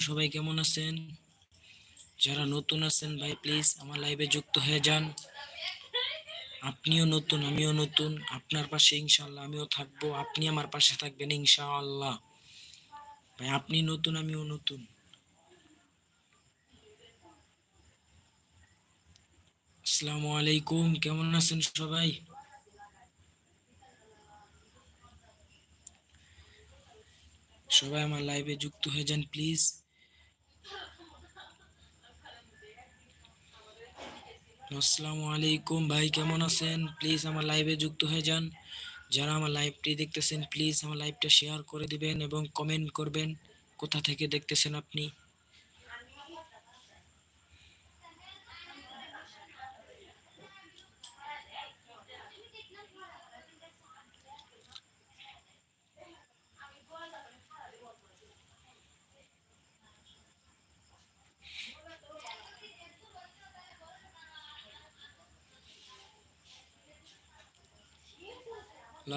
সবাই কেমন আছেন? যারা নতুন আছেন ভাই প্লিজ আমার লাইভে যুক্ত হয়ে যান। আপনিও নতুন, আমিও নতুন। আপনার পাশে ইনশাআল্লাহ আমিও থাকব। আপনি আমার পাশে থাকবেন ইনশাআল্লাহ। ভাই, আপনি নতুন, আমিও নতুন। আসসালামু আলাইকুম, কেমন আছেন সবাই? সবাই আমার লাইভে যুক্ত হয়ে যান প্লিজ আসসালামু আলাইকুম ভাই, কেমন আছেন? প্লিজ আমার লাইভে যুক্ত হয়ে যান। যারা আমার লাইভটি দেখতেছেন প্লিজ আমার লাইভটা শেয়ার করে দিবেন এবং কমেন্ট করবেন। কোথা থেকে দেখতেছেন আপনি?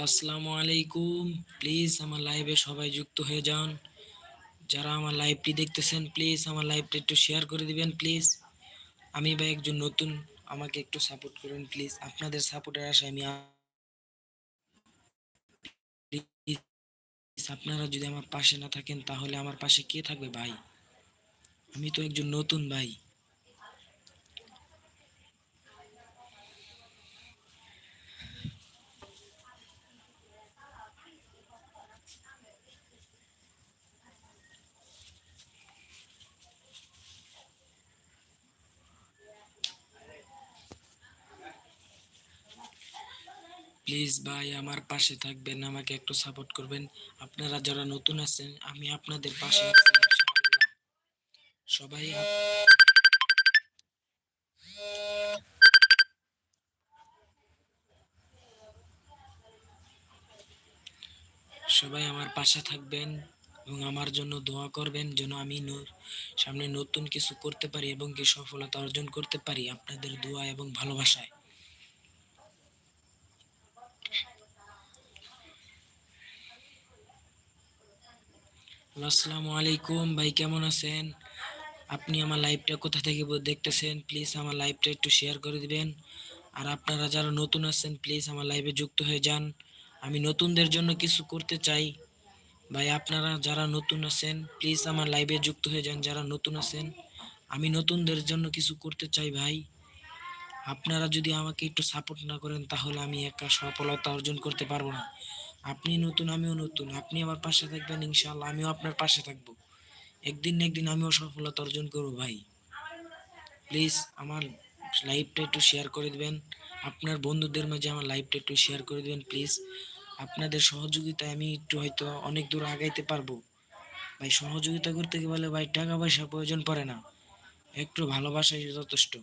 আসসালামু আলাইকুম। প্লিজ আমার লাইভে সবাই যুক্ত হয়ে যান। যারা আমার লাইভটি দেখতেছেন প্লিজ আমার লাইভটা একটু শেয়ার করে দিবেন প্লিজ আমি ভাই একজন নতুন, আমাকে একটু সাপোর্ট করুন প্লিজ আপনাদের সাপোর্টের আশায় আমি আপনারা যদি আমার পাশে না থাকেন, তাহলে আমার পাশে কে থাকবে ভাই? আমি তো একজন নতুন ভাই। প্লিজ ভাই, আমার পাশে থাকবেন, আমাকে একটু সাপোর্ট করবেন। আপনারা যারা নতুন আছেন, আমি আপনাদের পাশে সবাই সবাই আমার পাশে থাকবেন এবং আমার জন্য দোয়া করবেন যেন আমি সামনে নতুন কিছু করতে পারি এবং কি সফলতা অর্জন করতে পারি আপনাদের দোয়া এবং ভালোবাসায়। আসসালামু আলাইকুম। ভাই, কেমন আছেন? আপনি আমার লাইভটা কোথা থেকে দেখতেছেন? প্লিজ আমার লাইভটা একটু শেয়ার করে দিবেন। আর আপনারা যারা নতুন আছেন, প্লিজ আমার লাইভে যুক্ত হয়ে যান। আমি নতুনদের জন্য কিছু করতে চাই। ভাই, আপনারা যারা নতুন আছেন, প্লিজ আমার লাইভে যুক্ত হয়ে যান। যারা নতুন আছেন, আমি নতুনদের জন্য কিছু করতে চাই, ভাই। আপনারা যদি আমাকে একটু সাপোর্ট না করেন, তাহলে আমি একা সফলতা অর্জন করতে পারব না। আপনি নতুন, আমিও নতুন। আপনি আমার পাশে থাকবেন, ইনশাআল্লাহ। আমিও আপনার পাশে থাকব। একদিন না একদিন আমিও সফলতা অর্জন করব, ভাই। প্লিজ আমার লাইভটা একটু শেয়ার করে দেবেন। আপনার বন্ধুদের মাঝে আমার লাইভটা একটু শেয়ার করে দিবেন প্লিজ আপনাদের সহযোগিতায় আমি একটু হয়তো অনেক দূর আগাইতে পারব। ভাই, সহযোগিতা করতে গেলে ভাই, টাকা পয়সা প্রয়োজন পড়ে না। একটু ভালোবাসাই যথেষ্ট।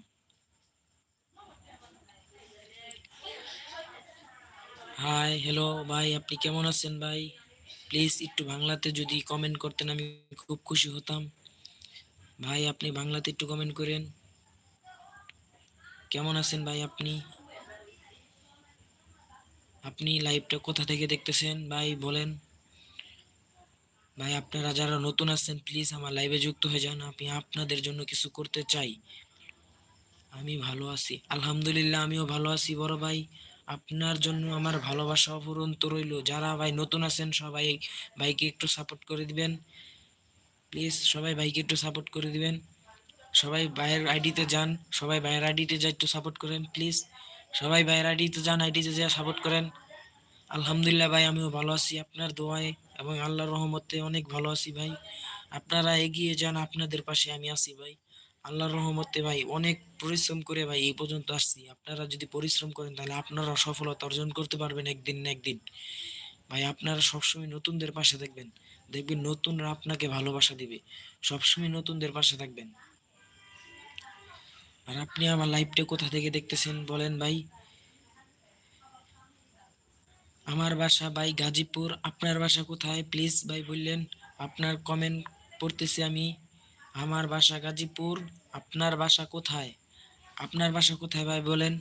হাই হ্যালো ভাই, আপনি কেমন আছেন ভাই? প্লিজ একটু বাংলাতে যদি কমেন্ট করতেন, আমি খুব খুশি হতাম। ভাই, আপনি বাংলাতে একটু কমেন্ট করেন। কেমন আছেন ভাই আপনি? আপনি লাইভটা কোথা থেকে দেখতেছেন? ভাই, বলেন। ভাই, আপনারা যারা নতুন আছেন প্লিজ আমার লাইভে যুক্ত হয়ে যান। আমি আপনাদের জন্য কিছু করতে চাই। আমি ভালো আছি। আলহামদুলিল্লাহ, আমিও ভালো আছি, বড় ভাই। আপনার জন্য আমার ভালোবাসা অফুরন্ত রইল। যারা ভাই নতুন আছেন, সবাই ভাইকে একটু সাপোর্ট করে দিবেন। প্লিজ সবাই ভাইকে একটু সাপোর্ট করে দিবেন। সবাই ভাইয়ের আইডিতে যান। সবাই ভাইয়ের আইডিতে যা একটু সাপোর্ট করেন প্লিজ সবাই ভাইয়ের আইডিতে যান, আইডিতে যা সাপোর্ট করেন। আলহামদুলিল্লাহ ভাই, আমিও ভালো আছি। আপনার দোয়ায় এবং আল্লাহর রহমতে অনেক ভালো আছি ভাই। আপনারা এগিয়ে যান, আপনাদের পাশে আমি আছি ভাই। আল্লাহর রহমতে ভাই অনেক পরিশ্রম করে ভাই এই পর্যন্ত আসছি। আপনারা যদি পরিশ্রম করেন তাহলে আপনারা সফলতা অর্জন করতে পারবেন একদিন না একদিন। ভাই আপনারা সবসময় নতুনদের পাশে থাকবেন। দেখবেন নতুনরা আপনাকে ভালোবাসা দিবে। সবসময় নতুনদের পাশে থাকবেন। আর আপনি আমার লাইভটা কোথা থেকে দেখতেছেন বলেন ভাই? আমার বাসা ভাই গাজীপুর। আপনার বাসা কোথায়? প্লিজ ভাই বললেন। আপনার কমেন্ট পড়তেছি আমি। আমার বাসা গাজীপুর, আপনার বাসা কোথায়? আপনার বাসা কোথায় ভাই বলেন?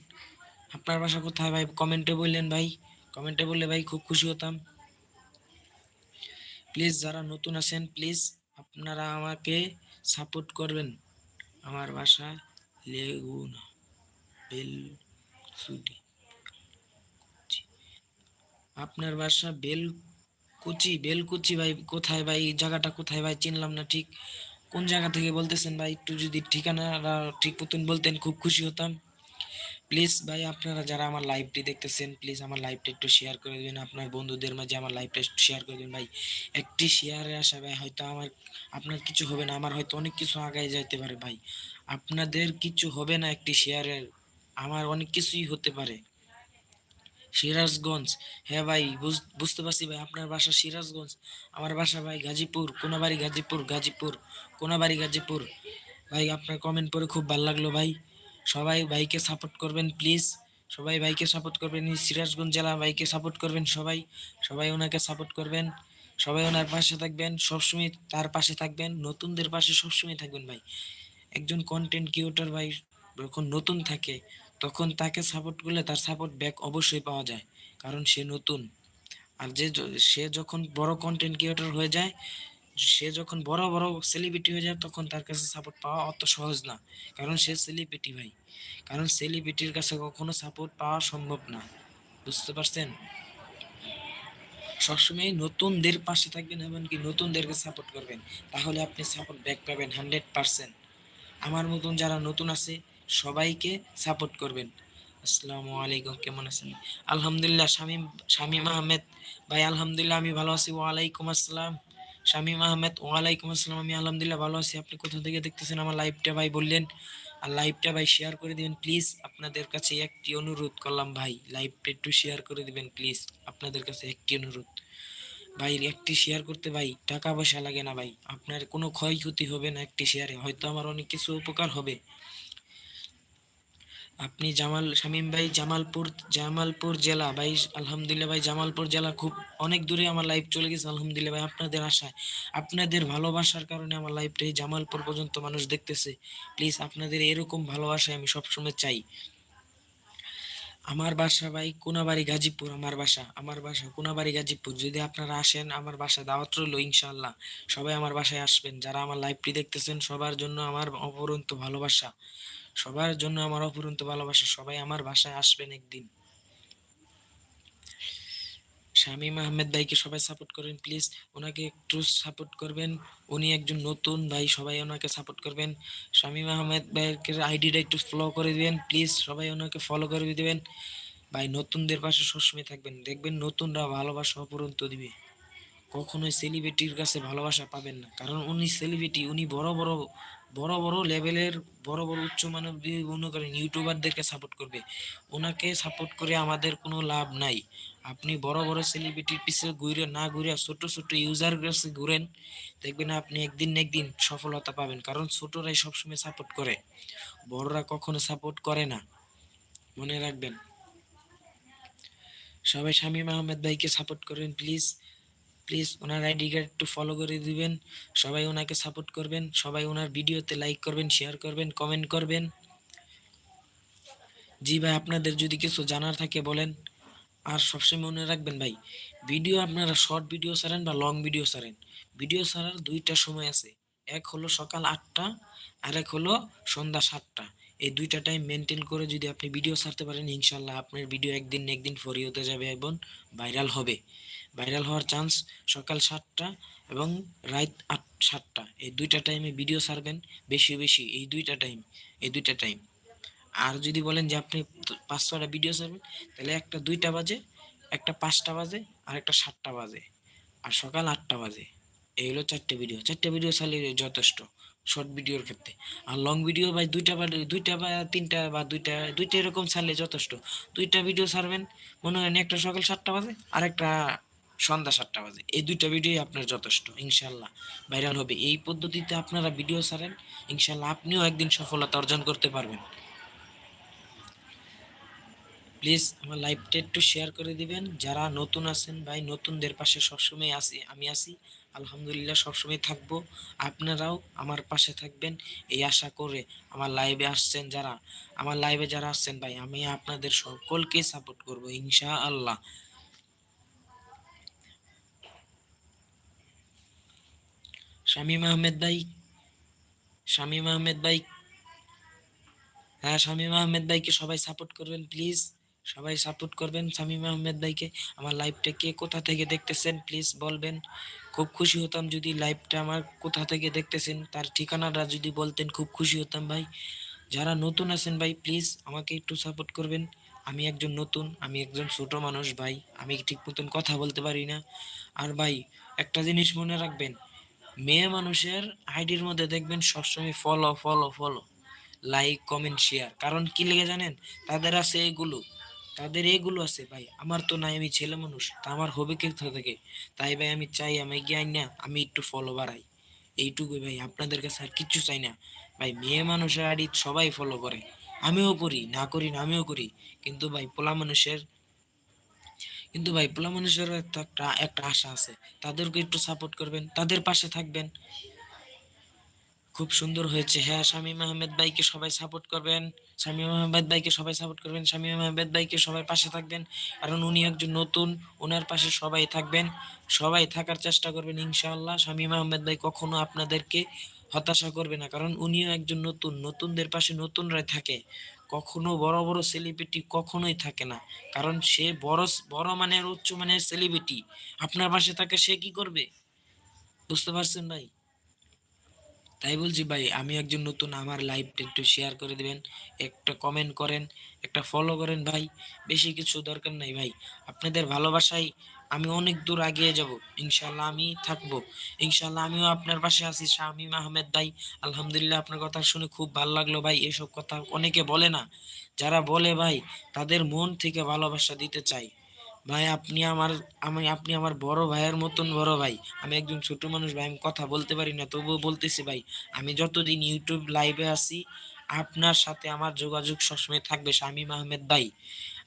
আপনার বাসা কোথায় ভাই? কমেন্টে বললেন ভাই। কমেন্টে বললে ভাই খুব খুশি হতাম। প্লিজ যারা নতুন আছেন, প্লিজ আপনারা আমাকে সাপোর্ট করবেন। আমার বাসা লেগুনা বেলসুডি আপনার বাসা বেলকুচি বেলকুচি ভাই কোথায় ভাই? জায়গাটা কোথায় ভাই? চিনলাম না ঠিক। কোন জায়গা থেকে বলতেছেন ভাই? একটু যদি ঠিকানাটা ঠিক মতন বলতেন, খুব খুশি হতাম। প্লিজ ভাই, আপনারা যারা আমার লাইভটি দেখতেছেন প্লিজ আমার লাইভটা একটু শেয়ার করে দেবেন। আপনার বন্ধুদের মাঝে আমার লাইভটা একটু শেয়ার করে দেবেন। ভাই, একটি শেয়ারে আসা ভাই, হয়তো আমার, আপনার কিছু হবে না, আমার হয়তো অনেক কিছু আগায় যাইতে পারে ভাই। আপনাদের কিছু হবে না একটি শেয়ারের আমার অনেক কিছুই হতে পারে। সিরাজগঞ্জ। হ্যাঁ ভাই, বুঝ- বুঝতে পারছি ভাই, আপনার বাসা সিরাজগঞ্জ, আমার বাসা ভাই গাজীপুর, কোনাবাড়ি গাজীপুর গাজীপুর, কোনাবাড়ি গাজীপুর। ভাই, আপনার কমেন্ট পড়ে খুব ভালো লাগল ভাই। সবাই ভাইকে সাপোর্ট করবেন প্লিজ সবাই ভাইকে সাপোর্ট করবেন সিরাজগঞ্জ জেলা ভাইকে সাপোর্ট করবেন সবাই সবাই ওনাকে সাপোর্ট করবেন, সবাই ওনার পাশে থাকবেন, সবসময় তার পাশে থাকবেন, নতুনদের পাশে সবসময় থাকবেন ভাই। একজন কন্টেন্ট ক্রিয়েটর ভাই যখন নতুন থাকে তখন তাকে সাপোর্ট করলে তার সাপোর্ট ব্যাক অবশ্যই পাওয়া যায়। কারণ সে নতুন। আর যে সে যখন বড় কন্টেন্ট ক্রিয়েটর হয়ে যায়, সে যখন বড় বড় সেলিব্রিটি হয়ে যায়, তখন তার কাছে সাপোর্ট পাওয়া অত সহজ না। কারণ সে সেলিব্রিটি ভাই। কারণ সেলিব্রিটির কাছে কখনো সাপোর্ট পাওয়া সম্ভব না। বুঝতে পারছেন? সবসময় নতুনদের পাশে থাকবেন, এমনকি নতুনদেরকে সাপোর্ট করবেন। তাহলে আপনি সাপোর্ট ব্যাক পাবেন হান্ড্রেড পারসেন্ট আমার মতন যারা নতুন আছে সবাইকে সাপোর্ট করবেন। আসসালামু আলাইকুম, কেমন আছেন? আলহামদুলিল্লাহ শামীম শামীম আহমেদ। ভাই, আলহামদুলিল্লাহ, আমি ভালো আছি। ওয়ালাইকুম আসসালাম। শামীম আহমেদ, ওয়ালাইকুম আসসালাম। আমি আলহামদুলিল্লাহ ভালো আছি। আপনি কোথা থেকে দেখতেছেন আমার লাইভটা, ভাই, বললেন? আর লাইভটা, ভাই শেয়ার করে দিবেন প্লিজ আপনাদের কাছে একটি অনুরোধ করলাম, ভাই। লাইভটা একটু শেয়ার করে দিবেন প্লিজ আপনাদের কাছে একটি অনুরোধ। ভাই, একটি শেয়ার করতে, ভাই, টাকা পয়সা লাগে না, ভাই। আপনার কোনো ক্ষয়ক্ষতি হবে না একটি শেয়ারে হয়তো আমার অনেক কিছু উপকার হবে। আপনি জামাল, শামীম ভাই জামালপুর জামালপুর জেলা, ভাই, আলহামদুলিল্লাহ ভাই, জামালপুর জেলা খুব অনেক দূরে আমার লাইভ চলে গেছে, আলহামদুলিল্লাহ ভাই, আপনাদের আশায়। আপনাদের ভালোবাসার কারণে আমার লাইভটা এই জামালপুর পর্যন্ত মানুষ দেখতেছে। প্লিজ আপনাদের এরকম ভালোবাসায় আমি সবসময় চাই। আমার বাসা ভাই কোনাবাড়ি গাজীপুর, আমার বাসা আমার বাসা কোনাবাড়ি গাজীপুর। যদি আপনারা আসেন, আমার বাসা দাওয়াত রইল, ইনশাআল্লাহ। সবাই আমার বাসায় আসবেন। যারা আমার লাইভটি দেখতেছেন, সবার জন্য আমার অপরন্ত ভালোবাসা। সবার জন্য আমার অপরন্ত ভালোবাসা, সবাই আমার বাসায় আসবেন একদিন। শামীম আহমেদ ভাইকে সবাই সাপোর্ট করেন প্লিজ ওনাকে একটু সাপোর্ট করবেন। উনি একজন নতুন ভাই, সবাই ওনাকে সাপোর্ট করবেন। শামীম আহমেদ ভাইয়ের আইডিটা একটু ফলো করে দিবেন প্লিজ সবাই ওনাকে ফলো করে দিবেন। ভাই, নতুনদের পাশে সবসময় থাকবেন। দেখবেন নতুনরা ভালোবাসা অপরন্ত দিবে। কখনোই সেলিব্রিটির কাছে ভালোবাসা পাবেন না। কারণ উনি সেলিব্রিটি উনি বড় বড় বড় বড় লেভেলের, বড় বড় উচ্চমানের বি- মনে করেন ইউটিউবারদেরকে সাপোর্ট করবে। ওনাকে সাপোর্ট করে আমাদের কোনো লাভ নাই। আপনি বড় বড় সেলিব্রিটির পিছনে ঘুরে না ঘুরে ছোট ছোট ইউজার কাছে ঘুরেন, দেখবেন আপনি একদিন না একদিন সফলতা পাবেন। কারণ ছোটরাই সবসময় সাপোর্ট করে, বড়রা কখনো সাপোর্ট করে না। মনে রাখবেন। সবাই শামীম আহমেদ ভাইকে সাপোর্ট করেন প্লিজ প্লিজ ওনার আইডি কার্ড একটু ফলো করে দিবেন। সবাই ওনাকে সাপোর্ট করবেন। সবাই ওনার ভিডিওতে লাইক করবেন শেয়ার করবেন কমেন্ট করবেন। জি ভাই, আপনাদের যদি কিছু জানার থাকে বলেন। আর সবসময় মনে রাখবেন ভাই ভিডিও আপনারা শর্ট ভিডিও ছাড়েন বা লং ভিডিও ছাড়েন। ভিডিও ছাড়ার দুইটা সময় আছে। এক হলো সকাল আটটা, আর এক হলো সন্ধ্যা সাতটা। এই দুইটা টাইম মেনটেন করে যদি আপনি ভিডিও ছাড়তে পারেন, ইনশাল্লাহ আপনার ভিডিও একদিন একদিন ফরি হতে যাবে এবং ভাইরাল হবে। ভাইরাল হওয়ার চান্স সকাল সাতটা এবং রাত আট, সাতটা। এই দুইটা টাইমে ভিডিও ছাড়বেন, বেশি বেশি। এই দুইটা টাইম এই দুইটা টাইম আর যদি বলেন যে আপনি পাঁচ ছটা ভিডিও ছাড়বেন, তাহলে একটা দুইটা বাজে, একটা পাঁচটা বাজে, আর একটা সাতটা বাজে, আর সকাল আটটা বাজে। এই হলো চারটে ভিডিও চারটে ভিডিও ছাড়লে যথেষ্ট শর্ট ভিডিওর ক্ষেত্রে। আর লং ভিডিও বা দুইটা বা দুইটা বা তিনটা বা দুইটা দুইটা এরকম ছাড়লে যথেষ্ট। দুইটা ভিডিও ছাড়বেন, মনে হয় একটা সকাল সাতটা বাজে, আর একটা সন্ধ্যা সাতটা বাজে। এই দুইটা ভিডিওই আপনার যথেষ্ট ইনশাল্লাহ ভাইরাল হবে। এই পদ্ধতিতে আপনারা ভিডিও ছাড়েন ইনশাল্লাহ আপনিও একদিন সফলতা অর্জন করতে পারবেন। প্লিজ আমার লাইভটা একটু শেয়ার করে দিবেন। যারা নতুন আছেন ভাই, নতুনদের পাশে সবসময় আছি, আমি আছি। আলহামদুলিল্লাহ সবসময় থাকব। আপনারাও আমার পাশে থাকবেন। এই আশা করে আমার লাইভে আসছেন যারা। আমার লাইভে যারা আসছেন ভাই, আমি আপনাদের সকলকে সাপোর্ট করব ইনশা আল্লাহ শামীম আহমেদ ভাই, শামীম আহমেদ ভাই। হ্যাঁ শামীম আহমেদ ভাইকে সবাই সাপোর্ট করবেন প্লিজ সবাই সাপোর্ট করবেন শামীম আহমেদ ভাইকে। আমার লাইভটা কে কোথা থেকে দেখতেছেন প্লিজ বলবেন। খুব খুশি হতাম যদি লাইভটা আমার কোথা থেকে দেখতেছেন, তার ঠিকানাটা যদি বলতেন, খুব খুশি হতাম ভাই। যারা নতুন আছেন ভাই প্লিজ আমাকে একটু সাপোর্ট করবেন। আমি একজন নতুন, আমি একজন ছোট মানুষ ভাই, আমি ঠিক মতন কথা বলতে পারি না। আর ভাই, একটা জিনিস মনে রাখবেন মেয়ে মানুষের আইডির মধ্যে দেখবেন সবসময় follow follow follow like comment share কারণ কি লেগে জানেন? তাদের আছে এগুলো। তাদের এগুলো আছে, ভাই। আমার তো নাই, আমি ছেলে মানুষ, তা আমার হবে কে থেকে? তাই ভাই, আমি চাই, আমি জ্ঞান না, আমি একটু ফলো বাড়াই। এইটুকুই ভাই, আপনাদের কাছে আর কিচ্ছু চাই না। ভাই, মেয়ে মানুষের আইডি সবাই ফলো করে। আমিও করি, না করি না, আমিও করি। কিন্তু ভাই, পোলা মানুষের কিন্তু ভাই, পোলা মানুষের একটা, একটা- একটা আশা আছে। তাদেরকে একটু সাপোর্ট করবেন, তাদের পাশে থাকবেন। খুব সুন্দর হয়েছে। হ্যাঁ শামীম আহমেদ ভাইকে সবাই সাপোর্ট করবেন। শামীম আহমেদ ভাইকে সবাই সাপোর্ট করবেন। শামীম আহমেদ ভাইকে সবাই পাশে থাকবেন। কারণ উনি একজন নতুন ওনার পাশে সবাই থাকবেন। সবাই থাকার চেষ্টা করবেন ইনশাআল্লাহ। শামীম আহমেদ ভাই কখনো আপনাদেরকে হতাশা করবে না। কারণ উনিও একজন নতুন, নতুনদের পাশে নতুনরাই থাকে। কখনো বড় বড় সেলিব্রিটি কখনোই থাকে না। কারণ সে বড় বড় মানের, উচ্চ মানের সেলিব্রিটি আপনার পাশে থাকে সে কি করবে? বুঝতে পারছেন ভাই? তাই বলছি ভাই, আমি একজন নতুন, আমার লাইভটা একটু শেয়ার করে দেবেন। একটা কমেন্ট করেন, একটা ফলো করেন ভাই। বেশি কিছু দরকার নাই ভাই। আপনাদের ভালোবাসায় আমি অনেক দূর আগিয়ে যাব। ইনশাল্লাহ আমি থাকব। ইনশাল্লাহ আমিও আপনার পাশে আছি, শামিম আহমেদ ভাই। আলহামদুলিল্লাহ আপনার কথা শুনে খুব ভালো লাগল ভাই, এসব কথা অনেকে বলে না। যারা বলে ভাই, তাদের মন থেকে ভালোবাসা দিতে চাই। ভাই, আপনি আমার, আমি, আপনি আমার বড় ভাইয়ের মতন বড় ভাই। আমি একজন ছোট মানুষ ভাই, আমি কথা বলতে পারি না, তবুও বলতেছি ভাই, আমি যতদিন ইউটিউব লাইভে আছি, আপনার সাথে আমার যোগাযোগ সবসময় থাকবে, শামীম আহমেদ ভাই।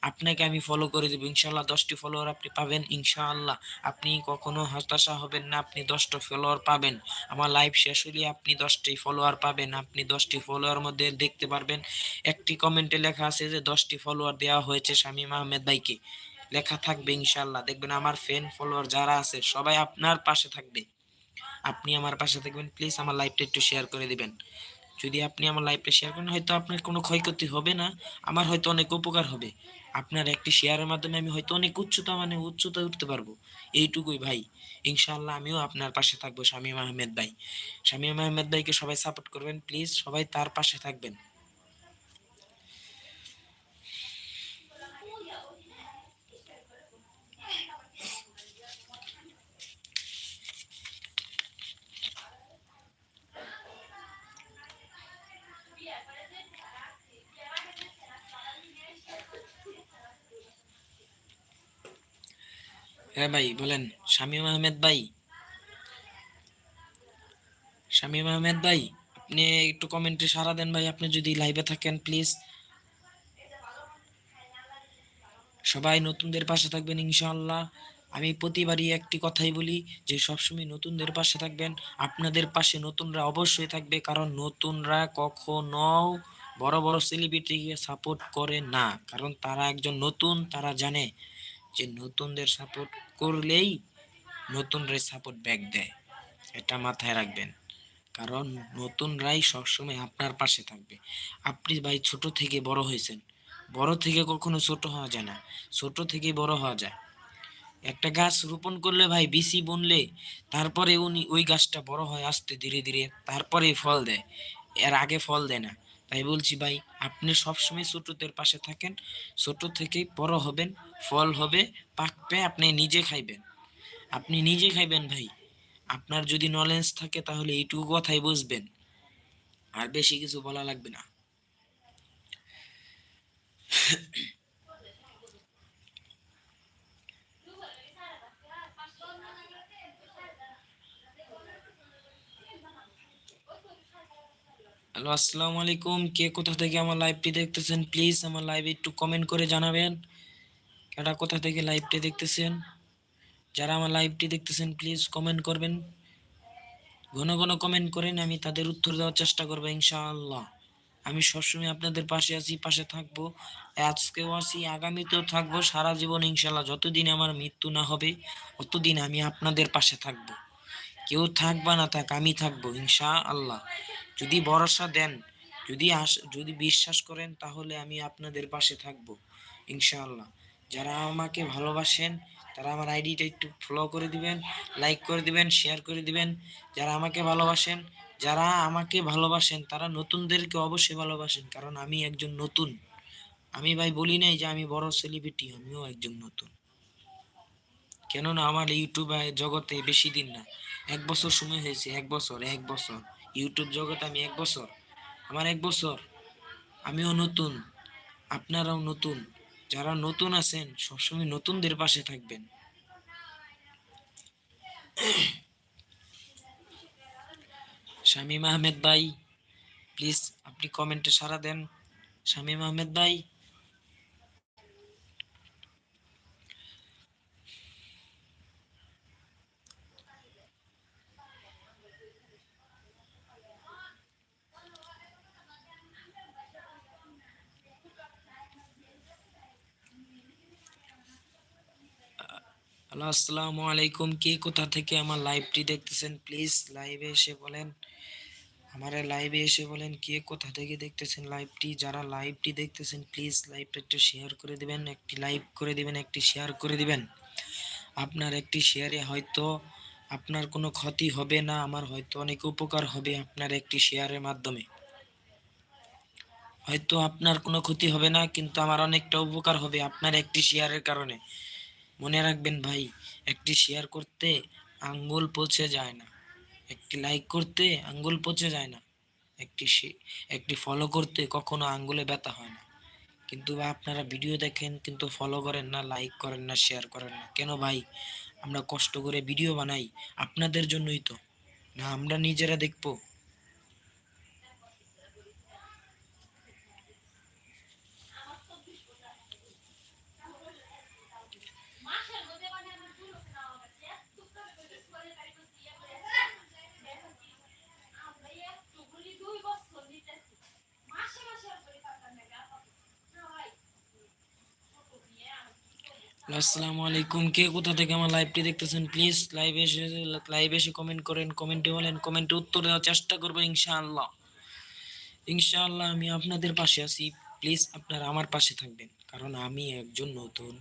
আপনাকে আমি ফলো করে দেবো। ইনশাল্লাহ দশটি ফলোয়ার আপনি পাবেন। ইনশাআল্লাহ আপনি কখনো হতাশা হবেন না, আপনি দশটা ফলোয়ার পাবেন। আমার লাইভ শেষ হলে আপনি দশটি ফলোয়ার পাবেন। আপনি দশটি ফলোয়ার মধ্যে দেখতে পারবেন। একটি কমেন্টে লেখা আছে যে, দশটি ফলোয়ার দেওয়া হয়েছে শামীম আহমেদ ভাইকে। লেখা থাকবে ইনশাল্লাহ দেখবেন আমার ফ্যান ফলোয়ার যারা আছে, সবাই আপনার পাশে থাকবে। আপনি আমার পাশে থাকবেন। প্লিজ আমার লাইভটা একটু শেয়ার করে দিবেন। যদি আপনি আমার লাইভটা শেয়ার করেন, হয়তো আপনার কোনো ক্ষয়ক্ষতি হবে না। আমার হয়তো অনেক উপকার হবে। আপনার একটি শেয়ারের মাধ্যমে আমি হয়তো অনেক উচ্চতা মানে উচ্চতা উঠতে পারব। এইটুকুই ভাই। ইনশাল্লাহ আমিও আপনার পাশে থাকব, শামীম আহমেদ ভাই। শামীম আহমেদ ভাইকে সবাই সাপোর্ট করবেন প্লিজ সবাই তার পাশে থাকবেন। হ্যাঁ ভাই, বলেন। শামীম আহমেদ ভাই। শামীম আহমেদ ভাই, আপনি একটু কমেন্টে সাড়া দেন ভাই। আপনি যদি লাইভে থাকেন প্লিজ সবাই নতুনদের পাশে থাকবেন, ইনশাআল্লাহ। আমি প্রতিবারই একটি কথাই বলি যে, সবসময় নতুনদের পাশে থাকবেন। আপনাদের পাশে নতুনরা অবশ্যই থাকবে, কারণ নতুনরা কখনো বড় বড় সেলিব্রিটিকে সাপোর্ট করে না। কারণ তারা একজন নতুন, তারা জানে। যে নতুনদের সাপোর্ট করলেই নতুনরা সাপোর্ট ব্যাক দেয়। এটা মাথায় রাখবেন। কারণ নতুনরাই সবসময় আপনার পাশে থাকবে। আপনি ভাই ছোট থেকে বড় হয়েছেন। বড় থেকে কখনো ছোট হওয়া যায় না। ছোট থেকে বড় হওয়া যায়। একটা গাছ রোপণ করলে ভাই বিচি বুনলে তারপরে উনি ওই গাছটা বড় হয় আস্তে ধীরে ধীরে তারপরে ফল দেয়। এর আগে ফল দেয় না। তাই বলছি, ভাই, আপনি সবসময় ছোটদের পাশে থাকেন। ছোট থেকেই বড় হবেন, ফল হবে পাকবে আপনি নিজে খাইবেন। আপনি নিজে খাইবেন, ভাই। আপনার যদি নলেজ থাকে, তাহলে এইটুকু কথাই বুঝবেন। আর বেশি কিছু বলা লাগবে না। হ্যালো, আসসালামু আলাইকুম। কে কোথা থেকে আমার লাইভটি দেখতেছেন প্লিজ আমার লাইভে একটু কমেন্ট করে জানাবেন। কেটা কোথা থেকে লাইভটি দেখতেছেন, যারা আমার লাইভটি দেখতেছেন প্লিজ কমেন্ট করবেন। ঘন ঘন কমেন্ট করেন, আমি তাদের উত্তর দেওয়ার চেষ্টা করব, ইনশাআল্লাহ। আমি সবসময় আপনাদের পাশে আছি, পাশে থাকব, আজকেও আছি, আগামীতেও থাকব, সারা জীবন ইনশাআল্লাহ, যতদিন আমার মৃত্যু না হবে ততদিন আমি আপনাদের পাশে থাকব। কেউ থাক বা না, থাক, আমি থাকব ইনশা আল্লাহ যদি ভরসা দেন, যদি আস যদি বিশ্বাস করেন, তাহলে আমি আপনাদের পাশে থাকব, ইনশাআল্লাহ। যারা আমাকে ভালোবাসেন, তারা আমার আইডিটা একটু ফলো করে দিবেন, লাইক করে দিবেন, শেয়ার করে দিবেন। যারা আমাকে ভালোবাসেন, যারা আমাকে ভালোবাসেন, তারা নতুনদেরকে অবশ্যই ভালোবাসেন, কারণ আমি একজন নতুন। আমি ভাই বলি নাই যে আমি বড় সেলিব্রিটি আমিও একজন নতুন। কেননা আমার ইউটিউব জগতে বেশি দিন না। এক বছর সময় হয়েছে, এক বছর এক বছর। ইউটিউব জগতে আমি এক বছর, আমার এক বছর। আমিও নতুন, আপনারাও নতুন। যারা নতুন আছেন, সবসময় নতুনদের পাশে থাকবেন। শামীম আহমেদ ভাই প্লিজ আপনি কমেন্টে সাড়া দেন। শামীম আহমেদ ভাই হ্যালো, আসসালামু আলাইকুম। কে কোথা থেকে আমার লাইভটি দেখতেছেন? প্লিজ লাইভে এসে বলেন। আমার লাইভে এসে বলেন কে কোথা থেকে দেখতেছেন লাইভটি যারা লাইভটি দেখতেছেন প্লিজ লাইভটা একটু শেয়ার করে দিবেন। একটি লাইভ করে দিবেন, একটি শেয়ার করে দিবেন। আপনার একটি শেয়ারে হয়তো আপনার কোনো ক্ষতি হবে না, আমার হয়তো অনেক উপকার হবে আপনার একটি শেয়ারের মাধ্যমে। হয়তো আপনার কোনো ক্ষতি হবে না, কিন্তু আমার অনেকটা উপকার হবে আপনার একটি শেয়ারের কারণে। মনে রাখবেন ভাই, একটি শেয়ার করতে আঙ্গুল পচে যায় না। একটি লাইক করতে আঙ্গুল পচে যায় না। একটি একটি ফলো করতে কখনো আঙ্গুলে ব্যথা হয় না। কিন্তু ভাই, আপনারা ভিডিও দেখেন, কিন্তু ফলো করেন না লাইক করেন না শেয়ার করেন না। কেন ভাই? আমরা কষ্ট করে ভিডিও বানাই। আপনাদের জন্যই তো। না, আমরা নিজেরা দেখব। আসসালামু আলাইকুম। কে কোথা থেকে আমার লাইভটি দেখতেছেন প্লিজ লাইভ এসে লাইভ এসে কমেন্ট করেন কমেন্টে বলেন কমেন্টে উত্তর দেওয়ার চেষ্টা করব ইনশাআল্লাহ। ইনশাআল্লাহ আমি আপনাদের পাশে আছি প্লিজ আপনারা আমার পাশে থাকবেন, কারণ আমি একজন নতুন,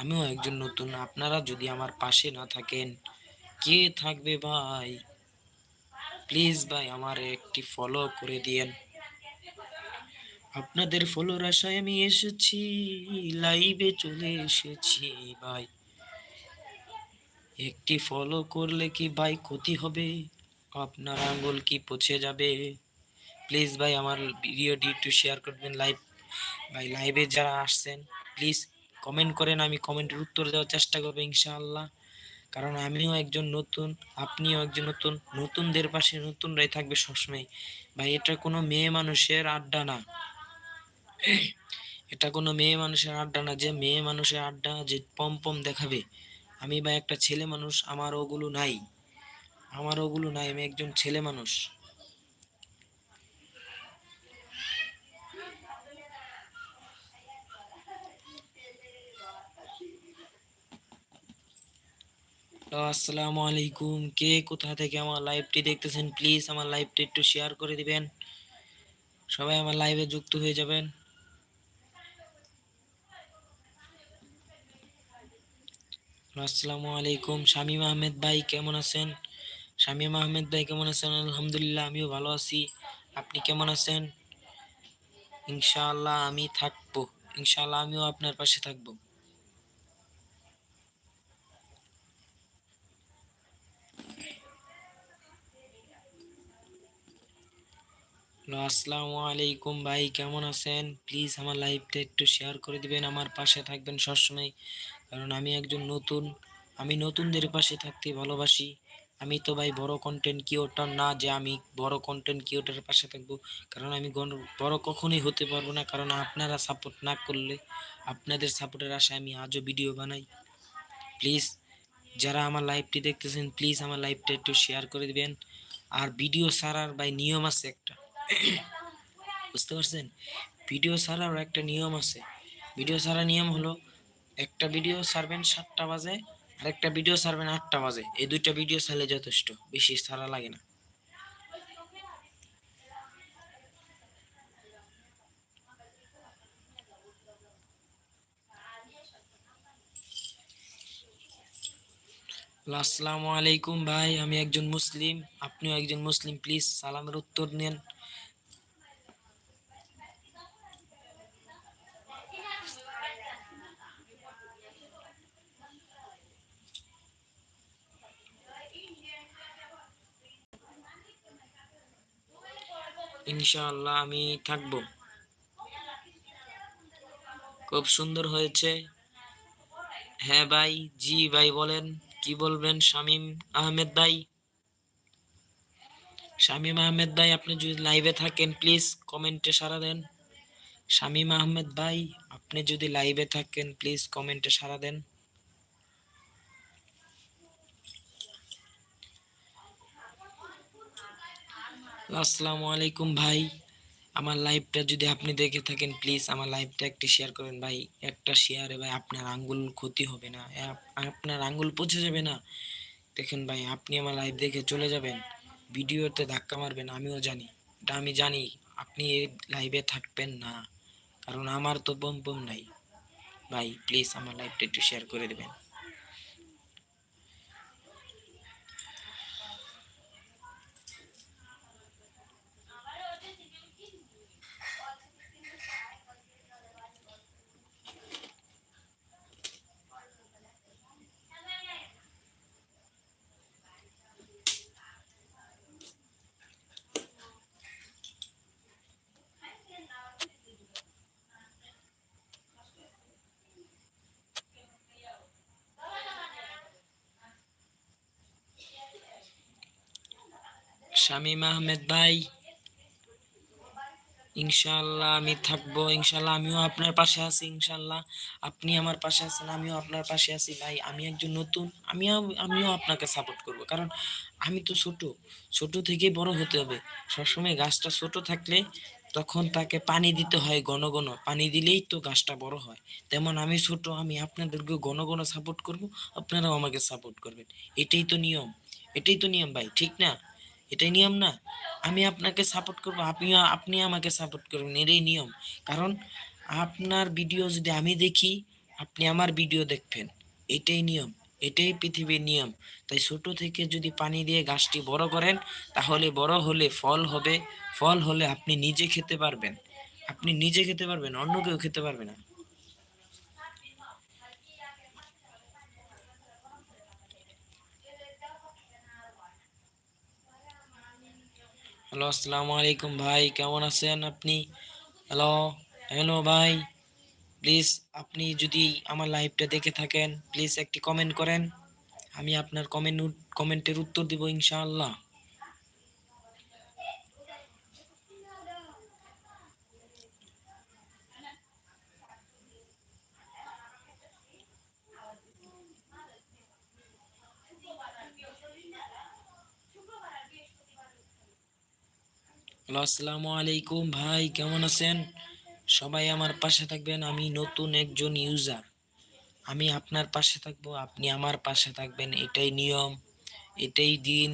আমিও একজন নতুন, আপনারা যদি আমার পাশে না থাকেন, কে থাকবে ভাই? প্লিজ ভাই আমার একটি ফলো করে দিয়েন। আপনাদের ফলোর আশায় আমি এসেছি লাইভে চলে এসেছি ভাই। একটি ফলো করলে কি ভাই ক্ষতি হবে? আপনার আঙ্গুল কি পচে যাবে? প্লিজ ভাই আমার ভিডিওটি একটু শেয়ার করবেন লাইভ ভাই লাইভে যারা আসছেন প্লিজ কমেন্ট করেন, আমি কমেন্টের উত্তর দেওয়ার চেষ্টা করব ইনশাআল্লাহ। কারণ আমিও একজন নতুন, আপনিও একজন নতুন, নতুনদের পাশে নতুনরাই থাকবে সবসময়। ভাই এটা কোনো মেয়ে মানুষের আড্ডা না। এটা কোনো মেয়ে মানুষের আড্ডা না। যে মেয়ে মানুষের আড্ডা যে পম পম দেখাবে, আমি বা একটা ছেলে মানুষ, আমার ওগুলো নাই। আমার ওগুলো নাই, আমি একজন ছেলে মানুষ। আসসালামু আলাইকুম। কে কোথা থেকে আমার লাইভটি দেখতেছেন, প্লিজ আমার লাইভটি একটু শেয়ার করে দিবেন। সবাই আমার লাইভে যুক্ত হয়ে যাবেন। আসসালামু আলাইকুম। শামীম আহমেদ ভাই, কেমন আছেন? শামীম আহমেদ ভাই, কেমন আছেন? আলহামদুলিল্লাহ, আমিও ভালো আছি। আপনি কেমন আছেন? ইনশাআল্লাহ আমি থাকব। ইনশাআল্লাহ আমিও আপনার পাশে থাকব। আসসালামু আলাইকুম ভাই, কেমন আছেন? প্লিজ আমার লাইভটা একটু শেয়ার করে দিবেন, আমার পাশে থাকবেন সবসময়। কারণ আমি একজন নতুন, আমি নতুনদের পাশে থাকতে ভালোবাসি। আমি তো ভাই বড় কন্টেন্ট কিওটার না যে আমি বড় কন্টেন্ট কিওটার পাশে থাকব। কারণ আমি বড় কখনোই হতে পারব না। কারণ আপনারা সাপোর্ট না করলে আপনাদের সাপোর্টের আশায় আমি আজও ভিডিও বানাই। প্লিজ যারা আমার লাইভটি দেখতেছেন প্লিজ আমার লাইভটা একটু শেয়ার করে দিবেন। আর ভিডিও সারার ভাই নিয়ম আছে একটা। বুঝতে পারছেন? ভিডিও ছাড়ারও একটা নিয়ম আছে। ভিডিও ছাড়া নিয়ম হলো একটা ভিডিও ছাড়বেন সাতটা বাজে আর একটা ভিডিও ছাড়বেন আটটা বাজে। এই দুইটা ভিডিও ছাড়লে যথেষ্ট, বেশি ছাড়া লাগে না। আসসালামু আলাইকুম ভাই, আমি একজন মুসলিম, আপনিও একজন মুসলিম প্লিজ সালামের উত্তর নেন। ইনশাআল্লাহ আমি থাকব। খুব সুন্দর হয়েছে। হ্যাঁ ভাই, জি ভাই বলেন, কি বলবেন? শামীম আহমেদ ভাই। শামীম আহমেদ ভাই, আপনি যদি লাইভে থাকেন প্লিজ কমেন্টে সাড়া দেন। শামীম আহমেদ ভাই, আপনি যদি লাইভে থাকেন প্লিজ কমেন্টে সাড়া দেন। আসসালামু আলাইকুম ভাই। আমার লাইভটা যদি আপনি দেখে থাকেন প্লিজ আমার লাইভটা একটু শেয়ার করেন ভাই। একটা শেয়ারে ভাই আপনার আঙ্গুল ক্ষতি হবে না। আপনার আঙ্গুল পচে যাবে না। দেখেন ভাই, আপনি আমার লাইভ দেখে চলে যাবেন। ভিডিওতে ধাক্কা মারবেন, আমিও জানি। এটা আমি জানি, আপনি এই লাইভে থাকবেন না। কারণ আমার তো বম বম নাই। ভাই প্লিজ আমার লাইভটা একটু শেয়ার করে দেবেন। শামীম আহমেদ ভাই। ইনশাল্লাহ আমি থাকব ইনশাল্লাহ আমিও আপনার পাশে আছি ইনশাল্লাহ আপনি আমার পাশে আছেন, আমিও আপনার পাশে আছি। ভাই, আমি একজন নতুন, আমিও আমিও আপনাকে সাপোর্ট করব। কারণ আমি তো ছোট ছোট থেকে বড় হতে হবে। সবসময় গাছটা ছোট থাকলে তখন তাকে পানি দিতে হয় ঘন ঘন। পানি দিলেই তো গাছটা বড় হয়। তেমন আমি ছোট, আমি আপনাদেরকে ঘন ঘন সাপোর্ট করব, আপনারাও আমাকে সাপোর্ট করবেন। এটাই তো নিয়ম, এটাই তো নিয়ম ভাই, ঠিক না? এটাই নিয়ম না। আমি আপনাকে সাপোর্ট করব, আপনিও, আপনি আমাকে সাপোর্ট করবেন, এটাই নিয়ম। কারণ আপনার ভিডিও যদি আমি দেখি, আপনি আমার ভিডিও দেখবেন। এটাই নিয়ম, এটাই পৃথিবীর নিয়ম। তাই ছোট থেকে যদি পানি দিয়ে গাছটি বড় করেন, তাহলে বড় হলে ফল হবে, ফল হলে আপনি নিজে খেতে পারবেন। আপনি নিজে খেতে পারবেন, অন্য কেউ খেতে পারবে না। হ্যালো, আসসালামু আলাইকুম ভাই, কেমন আছেন আপনি? হ্যালো হ্যালো ভাই প্লিজ আপনি যদি আমার লাইভটা দেখে থাকেন প্লিজ একটি কমেন্ট করেন, আমি আপনার কমেন্ট কমেন্টের উত্তর দিব ইনশাআল্লাহ। হ্যালো, আসসালামু আলাইকুম ভাই, কেমন আছেন? সবাই আমার পাশে থাকবেন, আমি নতুন একজন ইউজার আমি আপনার পাশে থাকব, আপনি আমার পাশে থাকবেন, এটাই নিয়ম, এটাই দিন,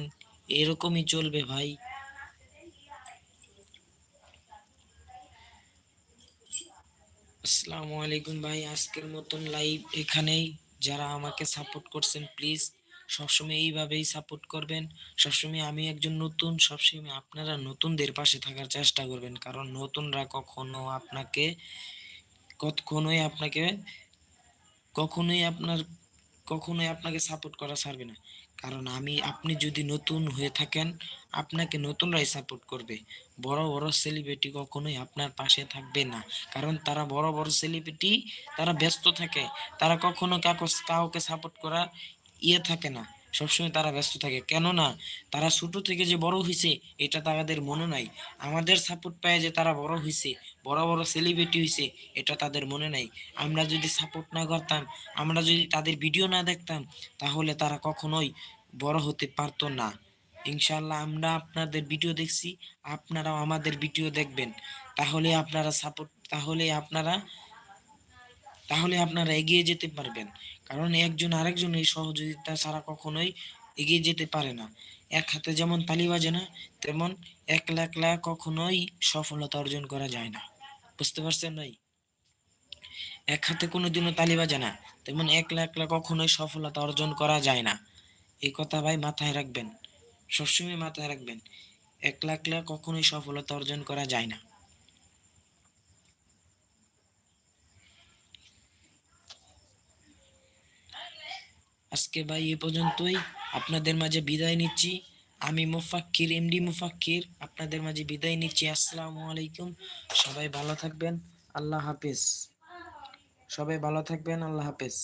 এরকমই চলবে ভাই। আসসালামু আলাইকুম ভাই, আজকের মতন লাইভ এখানেই। যারা আমাকে সাপোর্ট করছেন প্লিজ সবসময় এইভাবেই সাপোর্ট করবেন। সবসময় আমি একজন নতুন, সবসময় আপনারা নতুনদের পাশে থাকার চেষ্টা করবেন। কারণ নতুনরা কখনো আপনাকে, কখনোই আপনাকে, কখনোই আপনার, কখনোই আপনাকে সাপোর্ট করা ছাড়বে না। কারণ আমি, আপনি যদি নতুন হয়ে থাকেন, আপনাকে নতুনরাই সাপোর্ট করবে। বড় বড় সেলিব্রিটি কখনোই আপনার পাশে থাকবে না। কারণ তারা বড় বড় সেলিব্রিটি তারা ব্যস্ত থাকে। তারা কখনো কাউকে সাপোর্ট করা ইয়ে থাকে না, সবসময় তারা ব্যস্ত থাকে। কেননা তারা ছোট থেকে যে বড় হয়েছে এটা তাদের মনে নাই। আমাদের সাপোর্ট পায় যে তারা বড় হয়েছে বড় বড় সেলিব্রিটি হয়েছে এটা তাদের মনে নাই। আমরা যদি সাপোর্ট না করতাম, আমরা যদি তাদের ভিডিও না দেখতাম, তাহলে তারা কখনোই বড় হতে পারতো না। ইনশাল্লাহ আমরা আপনাদের ভিডিও দেখছি, আপনারাও আমাদের ভিডিও দেখবেন। তাহলে আপনারা সাপোর্ট তাহলে আপনারা তাহলে আপনারা এগিয়ে যেতে পারবেন। কারণ একজন আরেকজনের সহযোগিতা ছাড়া কখনোই এগিয়ে যেতে পারে না। এক হাতে যেমন তালি বাজে না, তেমন একলা একলা কখনোই সফলতা অর্জন করা যায় না। বুঝতে পারছেন ভাই এক হাতে কোনোদিনও তালি বাজে না, তেমন একলা একলা কখনোই সফলতা অর্জন করা যায় না। এই কথা ভাই মাথায় রাখবেন, সবসময় মাথায় রাখবেন, একলা একলা কখনোই সফলতা অর্জন করা যায় না। আজকে ভাই এ পর্যন্তই। আপনাদের মাঝে বিদায় নিচ্ছি। আমি মুফাক্কির, এমডি মুফাক্কির, আপনাদের মাঝে বিদায় নিচ্ছি। আসসালামু আলাইকুম। সবাই ভালো থাকবেন। আল্লাহ হাফেজ। সবাই ভালো থাকবেন। আল্লাহ হাফেজ।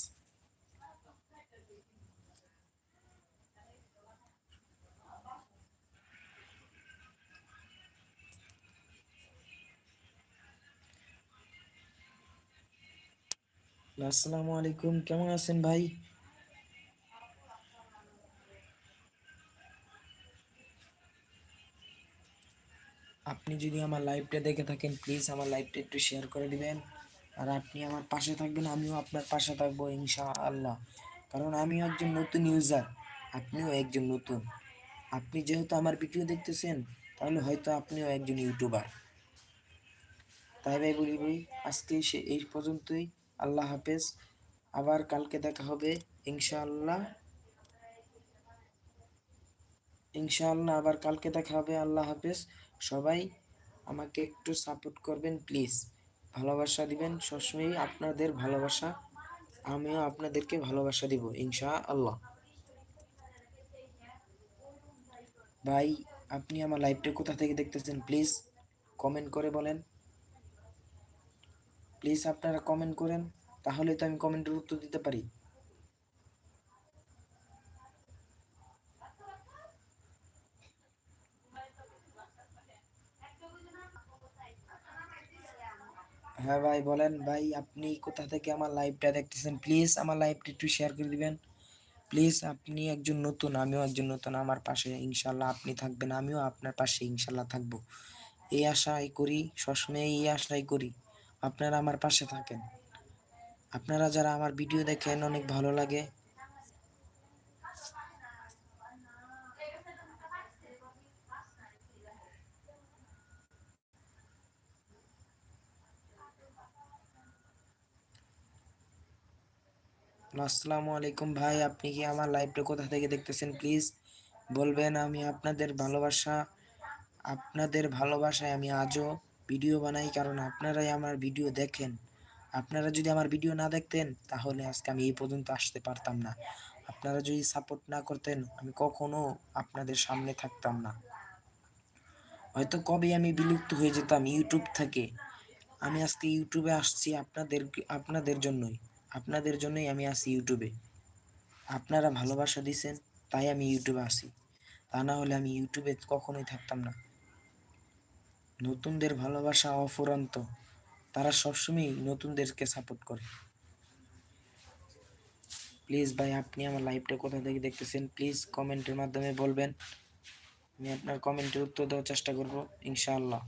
আসসালামু আলাইকুম। কেমন আছেন ভাই? আপনি যদি আমার লাইভটা দেখে থাকেন প্লিজ আমার লাইভটা একটু শেয়ার করে দিবেন। আর আপনি আমার পাশে থাকবেন, আমিও আপনার পাশে থাকব ইনশা আল্লাহ কারণ আমিও একজন নতুন ইউজার আপনিও একজন নতুন। আপনি যেহেতু আমার ভিডিও দেখতেছেন, তাহলে হয়তো আপনিও একজন ইউটিউবার তাই ভাই বলি ভাই, আজকে সে এই পর্যন্তই। আল্লাহ হাফেজ। আবার কালকে দেখা হবে, ইনশাআল্লাহ। ইনশাআল্লাহ আবার কালকে দেখা হবে, আল্লাহ হাফেজ। সবাই আমাকে একটু সাপোর্ট করবেন প্লিজ ভালোবাসা দিবেন সবসময় আপনাদের ভালোবাসা। আমিও আপনাদেরকে ভালোবাসা দিব ইনশা আল্লাহ ভাই, আপনি আমার লাইভটা কোথা থেকে দেখতেছেন প্লিজ কমেন্ট করে বলেন। প্লিজ আপনারা কমেন্ট করেন, তাহলে তো আমি কমেন্টের উত্তর দিতে পারি। হ্যাঁ ভাই, বলেন ভাই, আপনি কোথা থেকে আমার লাইভটা দেখতেছেন? প্লিজ আমার লাইভটা একটু শেয়ার করে দিবেন। প্লিজ আপনি একজন নতুন, আমিও একজন নতুন, আমার পাশে ইনশাল্লাহ আপনি থাকবেন, আমিও আপনার পাশে ইনশাল্লাহ থাকব। এই আশাই করি, সবসময় এই আশাই করি, আপনারা আমার পাশে থাকেন। আপনারা যারা আমার ভিডিও দেখেন, অনেক ভালো লাগে। আসসালামু আলাইকুম ভাই। আপনি কি আমার লাইভটা কোথা থেকে দেখতেছেন? প্লিজ বলবেন, আমি আপনাদের ভালোবাসা, আপনাদের ভালোবাসায় আমি আজও ভিডিও বানাই, কারণ আপনারাই আমার ভিডিও দেখেন। আপনারা যদি আমার ভিডিও না দেখতেন, তাহলে আজকে আমি এই পর্যন্ত আসতে পারতাম না। আপনারা যদি সাপোর্ট না করতেন, আমি কখনো আপনাদের সামনে থাকতাম না। হয়তো কবে আমি বিলুপ্ত হয়ে যেতাম ইউটিউব থেকে। আমি আজকে ইউটিউবে আসছি আপনাদের আপনাদের জন্যই। আপনাদের জন্যই আমি আসি ইউটিউবে। আপনারা ভালোবাসা দিছেন, তাই আমি ইউটিউবে আসি তা না হলে আমি ইউটিউবে কখনোই থাকতাম না। নতুনদের ভালোবাসা অফুরন্ত। তারা সবসময়ই নতুনদেরকে সাপোর্ট করে। প্লিজ ভাই, আপনি আমার লাইভটা কোথা থেকে দেখতেছেন? প্লিজ কমেন্টের মাধ্যমে বলবেন। আমি আপনার কমেন্টের উত্তর দেওয়ার চেষ্টা করব, ইনশাআল্লাহ।